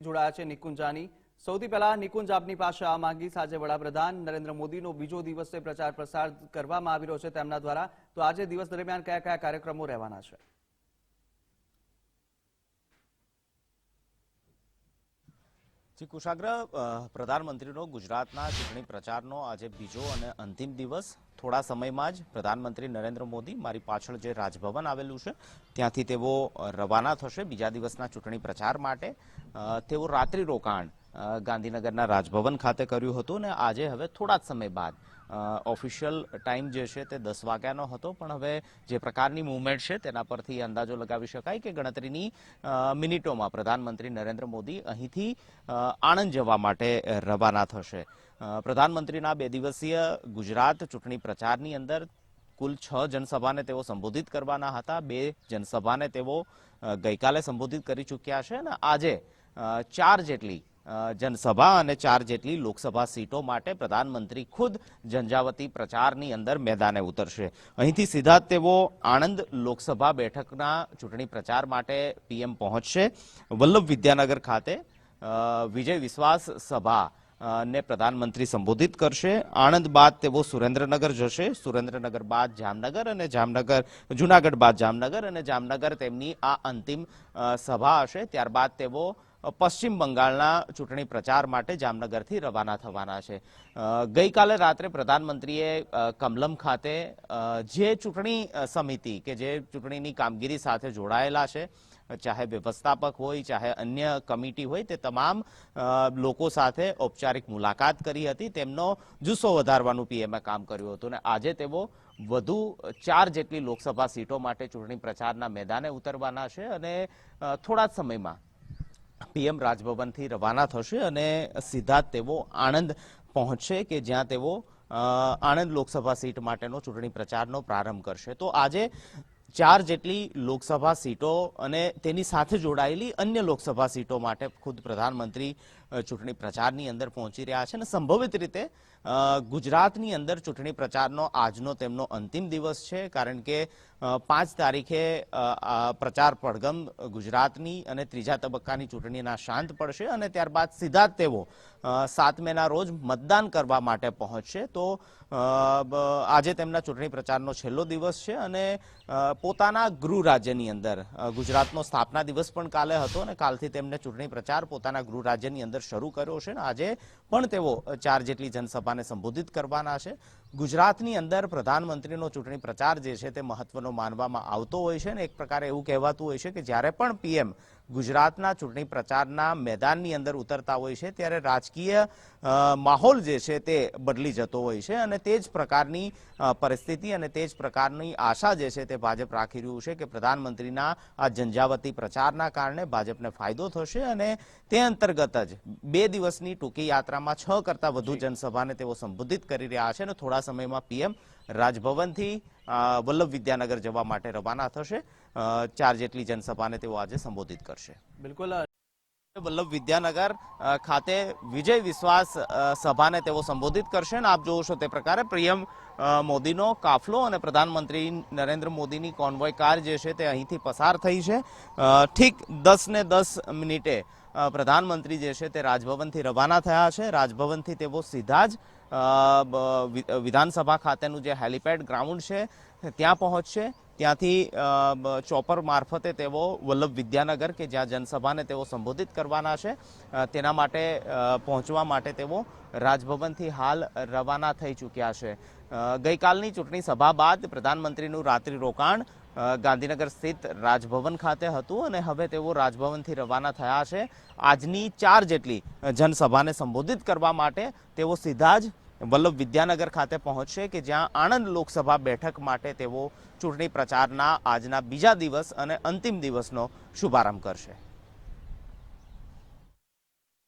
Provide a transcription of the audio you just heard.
જોડાયા છે નિકુંજાની સૌથી પહેલા નિકુંજ આપની પાસે આ માંગી. આજે વડાપ્રધાન નરેન્દ્ર મોદીનો બીજો દિવસે પ્રચાર પ્રસાર કરવામાં આવી રહ્યો છે તેમના દ્વારા. તો આજે દિવસ દરમિયાન કયા કયા કાર્યક્રમો રહેવાના છે? જી, કુશાગ્ર પ્રધાનમંત્રીનો ગુજરાતના ચૂંટણી પ્રચારનો આજે બીજો અને અંતિમ દિવસ. થોડા સમયમાં જ પ્રધાનમંત્રી નરેન્દ્ર મોદી મારી પાછળ જે રાજભવન આવેલું છે, ત્યાંથી તેઓ રવાના થશે બીજા દિવસના ચૂંટણી પ્રચાર માટે. તેઓ રાત્રિ રોકાણ ગાંધીનગરના રાજભવન ખાતે કર્યું હતું અને આજે હવે થોડા જ સમય બાદ. ઓફિશિયલ ટાઈમ જે છે તે દસ વાગ્યાનો હતો, પણ હવે જે પ્રકારની મુવમેન્ટ છે તેના પરથી અંદાજો લગાવી શકાય કે ગણતરીની મિનિટોમાં પ્રધાનમંત્રી નરેન્દ્ર મોદી અહીંથી આણંદ જવા માટે રવાના થશે. પ્રધાનમંત્રીના બે દિવસીય ગુજરાત ચૂંટણી પ્રચારની અંદર કુલ છ જનસભાને તેઓ સંબોધિત કરવાના હતા. બે જનસભાને તેઓ ગઈકાલે સંબોધિત કરી ચૂક્યા છે અને આજે ચાર જેટલી જનસભા અને ચાર જેટલી લોકસભા સીટો માટે પ્રધાનમંત્રી ખુદ ઝંઝાવતી પ્રચારની અંદર મેદાને ઉતરશે. અહીંથી સીધા તેઓ આણંદ લોકસભા બેઠકના ચૂંટણી પ્રચાર માટે પીએમ પહોંચશે. વલ્લભ વિદ્યાનગર ખાતે વિજય વિશ્વાસ સભા ને પ્રધાનમંત્રી સંબોધિત કરશે. આણંદ બાદ તેઓ સુરેન્દ્રનગર જશે. સુરેન્દ્રનગર બાદ જામનગર અને જામનગર, જુનાગઢ બાદ જામનગર અને જામનગર તેમની આ અંતિમ સભા હશે. ત્યારબાદ તેઓ પશ્ચિમ બંગાળના ચૂંટણી પ્રચાર માટે જામનગરથી રવાના થવાના છે. ગઈકાલે રાત્રે પ્રધાનમંત્રીએ કમલમ ખાતે જે ચૂંટણી સમિતિ કે જે ચૂંટણીની કામગીરી સાથે જોડાયેલા છે, ચાહે વ્યવસ્થાપક હોય, ચાહે અન્ય કમિટી હોય, તે તમામ લોકો સાથે ઔપચારિક મુલાકાત કરી હતી. તેમનો જુસ્સો વધારવાનું પીએમએ કામ કર્યું હતું અને આજે તેઓ વધુ ચાર જેટલી લોકસભા સીટો માટે ચૂંટણી પ્રચારના મેદાને ઉતરવાના છે અને થોડા જ સમયમાં પીએમ રાજભવનથી રવાના થશે અને સીધા તેઓ આણંદ પહોંચશે કે જ્યાં તેઓ આણંદ લોકસભા સીટ માટેનો ચૂંટણી પ્રચારનો પ્રારંભ કરશે. તો આજે ચાર જેટલી લોકસભા સીટો અને તેની સાથે જોડાયેલી અન્ય લોકસભા સીટો માટે ખુદ પ્રધાનમંત્રી ચૂંટણી પ્રચારની અંદર પહોંચી રહ્યા છે અને સંભવિત રીતે ગુજરાતની અંદર ચૂંટણી પ્રચારનો આજનો તેમનો અંતિમ દિવસ છે, કારણ કે પાંચ તારીખે પ્રચાર પડગમ ગુજરાતની અને ત્રીજા તબક્કાની ચૂંટણીના શાંત પડશે અને ત્યારબાદ સીધા તેઓ સાત મેના રોજ મતદાન કરવા માટે પહોંચશે. તો આજે તેમના ચૂંટણી પ્રચારનો છેલ્લો દિવસ છે અને પોતાના ગૃહ રાજ્યની અંદર ગુજરાતનો સ્થાપના દિવસ પણ કાલે હતો અને કાલથી તેમને ચૂંટણી પ્રચાર પોતાના ગૃહ રાજ્યની અંદર શરૂ કર્યો છે આજે પણ તેઓ ચાર જેટલી જનસભાને સંબોધિત કરવાના છે. ગુજરાતની અંદર પ્રધાનમંત્રીનો ચૂંટણી પ્રચાર જે છે તે મહત્વનો માનવામાં આવતો હોય છે ને એક પ્રકારે એવું કહેવાતું હોય છે કે જ્યારે પણ પીએમ ગુજરાતના ચૂંટણી પ્રચારના મેદાનની અંદર ઉતરતા હોય છે ત્યારે રાજકીય માહોલ જે છે તે બદલી જતો હોય છે અને તે જ પ્રકારની પરિસ્થિતિ અને તે જ પ્રકારની આશા જે છે તે ભાજપ રાખી રહ્યું છે કે પ્રધાનમંત્રીના આ ઝંઝાવતી પ્રચારના કારણે ભાજપને ફાયદો થશે અને તે અંતર્ગત જ બે દિવસની ટૂંકી યાત્રામાં છ કરતાં વધુ જનસભાને તેઓ સંબોધિત કરી રહ્યા છે અને થોડા સમયમાં પીએમ રાજભવનથી વલ્લભ વિદ્યાનગર જવા માટે રવાના થશે. ચાર જેટલી જનસભાને તેઓ આજે સંબોધિત કરશે. બિલકુલ. વલ્લભ વિદ્યાનગર ખાતે વિજય વિશ્વાસ સભાને તેઓ સંબોધિત કરશે અને આપ જોવો છો તે પ્રકારે પ્રિયમ મોદીનો કાફલો અને પ્રધાનમંત્રી નરેન્દ્ર મોદીની કોન્વોય કાર જે છે તે અહીંથી પસાર થઈ છે. ઠીક દસ ને દસ મિનિટે પ્રધાનમંત્રી જે છે તે રાજભવનથી રવાના થયા છે. રાજભવનથી તેઓ સીધા જ વિધાનસભા ખાતેનું જે હેલિપેડ ગ્રાઉન્ડ છે, ત્યાં પહોંચશે. ત્યાંથી ચોપર મારફતે તેઓ વલ્લભ વિદ્યાનગર કે જ્યાં જનસભાને તેઓ સંબોધિત કરવાના છે તેના માટે પહોંચવા માટે તેઓ રાજભવનથી હાલ રવાના થઈ ચૂક્યા છે. ગઈકાલની ચૂંટણી સભા બાદ પ્રધાનમંત્રીનું રાત્રિ રોકાણ ગાંધીનગર સ્થિત રાજભવન ખાતે હતું અને હવે તેઓ રાજભવનથી રવાના થયા છે. આજની ચાર જેટલી જનસભાને સંબોધિત કરવા માટે તેઓ સીધા જ વલ્લભ વિદ્યાનગર ખાતે પહોંચશે કે જ્યાં આણંદ લોકસભા બેઠક માટે તેઓ ચૂંટણી પ્રચારના આજના બીજા દિવસ અને અંતિમ દિવસનો શુભારંભ કરશે.